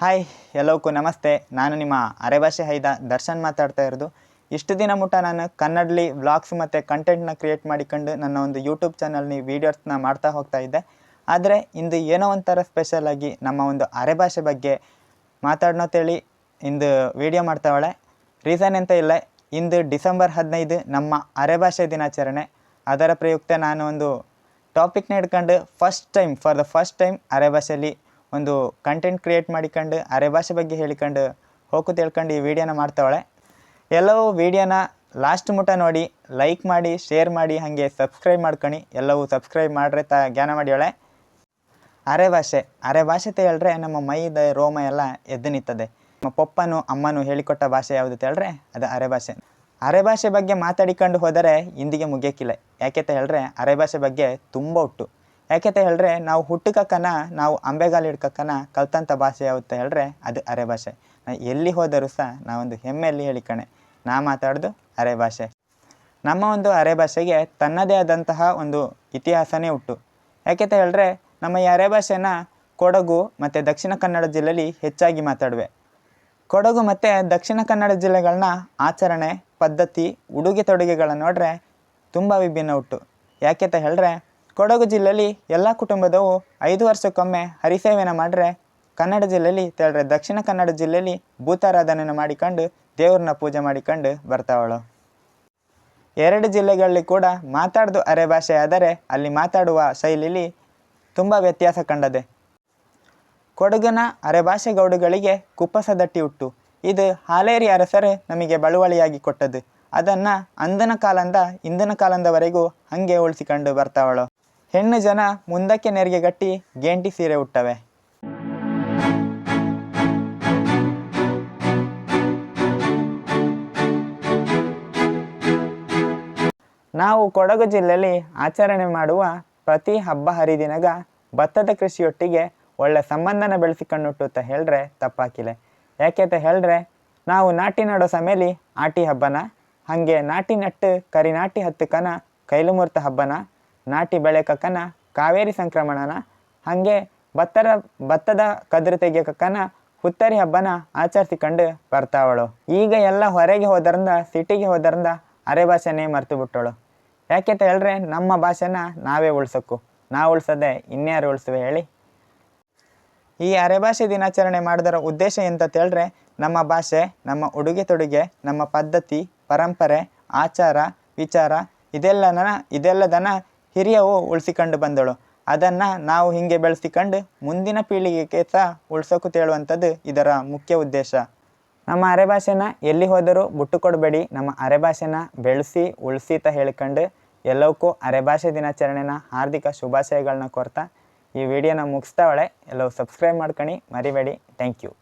Hi ಎಲ್ಲವಕ್ಕೂ ನಮಸ್ತೆ. ನಾನು ನಿಮ್ಮ ಅರೆಭಾಷೆ ಹೈದ ದರ್ಶನ್ ಮಾತಾಡ್ತಾ ಇರೋದು. ಇಷ್ಟು ದಿನ ಮುಟ್ಟ ನಾನು ಕನ್ನಡಲಿ ವ್ಲಾಗ್ಸ್ ಮತ್ತು ಕಂಟೆಂಟ್ನ ಕ್ರಿಯೇಟ್ ಮಾಡಿಕೊಂಡು ನನ್ನ ಒಂದು ಯೂಟ್ಯೂಬ್ ಚಾನಲ್ನಿ ವೀಡಿಯೋಸ್ನ ಮಾಡ್ತಾ ಹೋಗ್ತಾ ಇದ್ದೆ. ಆದರೆ ಇಂದು ಏನೋ ಒಂಥರ ಸ್ಪೆಷಲ್ ಆಗಿ ನಮ್ಮ ಒಂದು ಅರೆಭಾಷೆ ಬಗ್ಗೆ ಮಾತಾಡ್ನೋತೇಳಿ ಇಂದು ವಿಡಿಯೋ ಮಾಡ್ತಾವಳೆ ರೀಸನ್ ಎಂತ ಇಲ್ಲ. ಇಂದು ಡಿಸೆಂಬರ್ ಹದಿನೈದು, ನಮ್ಮ ಅರೆಭಾಷೆ ದಿನಾಚರಣೆ. ಅದರ ಪ್ರಯುಕ್ತ ನಾನು ಒಂದು ಟಾಪಿಕ್ನ ಹಿಡ್ಕೊಂಡು first time for the first time ಅರೆಭಾಷೆಯಲ್ಲಿ ಒಂದು ಕಂಟೆಂಟ್ ಕ್ರಿಯೇಟ್ ಮಾಡಿಕೊಂಡು ಅರೆಭಾಷೆ ಬಗ್ಗೆ ಹೇಳಿಕೊಂಡು ಹೋಗು ತಿಳ್ಕೊಂಡು ಈ ವಿಡಿಯೋನ ಮಾಡ್ತಾವಳೆ. ಎಲ್ಲವೂ ವಿಡಿಯೋನ ಲಾಸ್ಟ್ ಮುಟ ನೋಡಿ ಲೈಕ್ ಮಾಡಿ ಶೇರ್ ಮಾಡಿ, ಹಾಗೆ ಸಬ್ಸ್ಕ್ರೈಬ್ ಮಾಡ್ಕೊಳ್ಳಿ ಎಲ್ಲವೂ ಸಬ್ಸ್ಕ್ರೈಬ್ ಮಾಡ್ರೆ ತ ಜ್ಞಾನ ಮಾಡಿಯೋಳೆ. ಅರೆಭಾಷೆ ಅರೆ ಭಾಷೆ ಹೇಳ್ರೆ ನಮ್ಮ ಮೈದ ರೋಮ ಎಲ್ಲ ಎದ್ದು ನಿಂತದೆ. ನಮ್ಮ ಪಪ್ಪನು, ಅಮ್ಮನು ಹೇಳಿಕೊಟ್ಟ ಭಾಷೆ ಯಾವುದು ಹೇಳ್ರೆ? ಅದು ಅರೆ ಅದು ಅರೆ ಭಾಷೆ ಬಗ್ಗೆ ಮಾತಾಡಿಕೊಂಡು ಹೋದರೆ ಇಂದಿಗೆ ಮುಗಿಯೋಕ್ಕಿಲ್ಲ. ಹೇಳ್ರೆ? ಹೇಳಿದ್ರೆ ಅರೆಭಾಷೆ ಬಗ್ಗೆ ತುಂಬ ಉಟ್ಟು ಯಾಕೆಂತ ಹೇಳಿದ್ರೆ ನಾವು ಹುಟ್ಟುಕಕ್ಕನ, ನಾವು ಅಂಬೆಗಾಲು ಹಿಡ್ಕಕ್ಕನ ಕಲ್ತಂಥ ಭಾಷೆ ಯಾವತ್ತ ಹೇಳಿದ್ರೆ ಅದು ಅರೆ ಭಾಷೆ. ಎಲ್ಲಿ ಹೋದರೂ ಸಹ ನಾವೊಂದು ಹೆಮ್ಮೆಯಲ್ಲಿ ಹೇಳಿಕಣೆ ನಾ ಮಾತಾಡೋದು ಅರೆ ಭಾಷೆ. ನಮ್ಮ ಒಂದು ಅರೆ ಭಾಷೆಗೆ ತನ್ನದೇ ಆದಂತಹ ಒಂದು ಇತಿಹಾಸನೇ ಉಂಟು ಯಾಕೆಂತ ಹೇಳಿದ್ರೆ ನಮ್ಮ ಈ ಅರೆ ಭಾಷೆನ ಕೊಡಗು ಮತ್ತು ದಕ್ಷಿಣ ಕನ್ನಡ ಜಿಲ್ಲೆಯಲ್ಲಿ ಹೆಚ್ಚಾಗಿ ಮಾತಾಡುವೆ. ಕೊಡಗು ಮತ್ತು ದಕ್ಷಿಣ ಕನ್ನಡ ಜಿಲ್ಲೆಗಳನ್ನ ಆಚರಣೆ, ಪದ್ಧತಿ, ಉಡುಗೆ ತೊಡುಗೆಗಳನ್ನ ನೋಡ್ರೆ ತುಂಬ ವಿಭಿನ್ನ ಉಂಟು ಯಾಕೆಂತ ಹೇಳಿದ್ರೆ ಕೊಡಗು ಜಿಲ್ಲೆಯಲ್ಲಿ ಎಲ್ಲ ಕುಟುಂಬದವು ಐದು ವರ್ಷಕ್ಕೊಮ್ಮೆ ಹರಿಸೇವೆನ ಮಾಡ್ರೆ ಕನ್ನಡ ಜಿಲ್ಲೆಯಲ್ಲಿ ತೇಳ್ರೆ ದಕ್ಷಿಣ ಕನ್ನಡ ಜಿಲ್ಲೆಯಲ್ಲಿ ಭೂತಾರಾಧನೆಯನ್ನು ಮಾಡಿಕೊಂಡು ದೇವ್ರನ್ನ ಪೂಜೆ ಮಾಡಿಕೊಂಡು ಬರ್ತಾವಳು. ಎರಡು ಜಿಲ್ಲೆಗಳಲ್ಲಿ ಕೂಡ ಮಾತಾಡೋದು ಅರೆ ಭಾಷೆ ಆದರೆ ಅಲ್ಲಿ ಮಾತಾಡುವ ಶೈಲಿಲಿ ತುಂಬ ವ್ಯತ್ಯಾಸ ಕಂಡದೆ. ಕೊಡಗಿನ ಅರೆಭಾಷೆ ಗೌಡುಗಳಿಗೆ ಕುಪ್ಪಸದಟ್ಟಿ ಹುಟ್ಟು. ಇದು ಹಾಲೇರಿ ಅರಸರು ನಮಗೆ ಬಳುವಳಿಯಾಗಿ ಕೊಟ್ಟದ್ದು. ಅದನ್ನು ಅಂದಿನ ಕಾಲದ ಇಂದಿನ ಕಾಲದವರೆಗೂ ಹಾಗೆ ಉಳಿಸಿಕೊಂಡು ಬರ್ತಾವಳು. ಹೆಣ್ಣು ಜನ ಮುಂದಕ್ಕೆ ನೆರಿಗೆ ಗಟ್ಟಿ ಗೇಂಟಿ ಸೀರೆ ಉಟ್ಟವೆ. ನಾವು ಕೊಡಗು ಜಿಲ್ಲೆಯಲ್ಲಿ ಆಚರಣೆ ಮಾಡುವ ಪ್ರತಿ ಹಬ್ಬ ಹರಿದಿನಗ ಭತ್ತದ ಕೃಷಿಯೊಟ್ಟಿಗೆ ಒಳ್ಳೆ ಸಂಬಂಧನ ಬೆಳೆಸಿಕೊಂಡುಟ್ಟು ಅಂತ ಹೇಳಿದ್ರೆ ತಪ್ಪಾಕಿಲ್ಲ ಯಾಕೆ ಅಂತ ಹೇಳಿದ್ರೆ ನಾವು ನಾಟಿ ನಡೋ ಸಮೇಲಿ ಆಟಿ ಹಬ್ಬನ, ಹಾಗೆ ನಾಟಿ ನಟ್ಟು ಕರಿ ನಾಟಿ ಹತ್ತಕನ ಕೈಲುಮೂರ್ತ ಹಬ್ಬನ ನಾಟಿ ಬೆಳೆಕಕ್ಕನ ಕಾವೇರಿ ಸಂಕ್ರಮಣನ, ಹಾಗೆ ಭತ್ತದ ಭತ್ತದ ಕದ್ರು ತೆಗಿಯಕಕ್ಕನ ಹುತ್ತರಿ ಹಬ್ಬನ ಆಚರಿಸಿಕೊಂಡು ಬರ್ತಾವಳು. ಈಗ ಎಲ್ಲ ಹೊರಗೆ ಹೋದ್ರಿಂದ, ಸಿಟಿಗೆ ಹೋದ್ರಿಂದ ಅರೆ ಭಾಷೆನೇ ಮರ್ತು ಬಿಟ್ಟಳು ಯಾಕೆ ಅಂತ ಹೇಳಿದ್ರೆ, ನಮ್ಮ ಭಾಷೆನ ನಾವೇ ಉಳ್ಸಕ್ಕು ನಾವು ಉಳ್ಸದೆ ಇನ್ಯಾರು ಉಳಿಸುವೆ ಹೇಳಿ. ಈ ಅರೆಭಾಷೆ ದಿನಾಚರಣೆ ಮಾಡಿದ್ರ ಉದ್ದೇಶ ಎಂತ ಹೇಳ್ರೆ ನಮ್ಮ ಭಾಷೆ, ನಮ್ಮ ಉಡುಗೆ ತೊಡುಗೆ, ನಮ್ಮ ಪದ್ಧತಿ, ಪರಂಪರೆ, ಆಚಾರ, ವಿಚಾರ, ಇದೆಲ್ಲನ ಇದೆಲ್ಲದನ್ನ ಹಿರಿಯವು ಉಳಿಸಿಕೊಂಡು ಬಂದಳು. ಅದನ್ನು ನಾವು ಹಿಂಗೆ ಬೆಳೆಸಿಕೊಂಡು ಮುಂದಿನ ಪೀಳಿಗೆಗೆ ಸಹ ಉಳ್ಸೋಕು ತೇಳುವಂಥದ್ದು ಇದರ ಮುಖ್ಯ ಉದ್ದೇಶ. ನಮ್ಮ ಅರೆಭಾಷೆನ ಎಲ್ಲಿ ಹೋದರೂ ಬುಟ್ಟು ಕೊಡಬೇಡಿ ನಮ್ಮ ಅರೆಭಾಷೆನ ಬೆಳೆಸಿ, ಉಳಿಸಿ ಅಂತ ಹೇಳ್ಕೊಂಡು ಎಲ್ಲವಕ್ಕೂ ಅರೆಭಾಷೆ ದಿನಾಚರಣೆನ ಹಾರ್ದಿಕ ಶುಭಾಶಯಗಳನ್ನ ಕೊರ್ತಾ. ಈ ವಿಡಿಯೋನ ಮುಗಿಸ್ತಾವಳೆ ಎಲ್ಲವೂ ಸಬ್ಸ್ಕ್ರೈಬ್ ಮಾಡ್ಕೊಂಡು ಮರಿಬೇಡಿ. Thank you.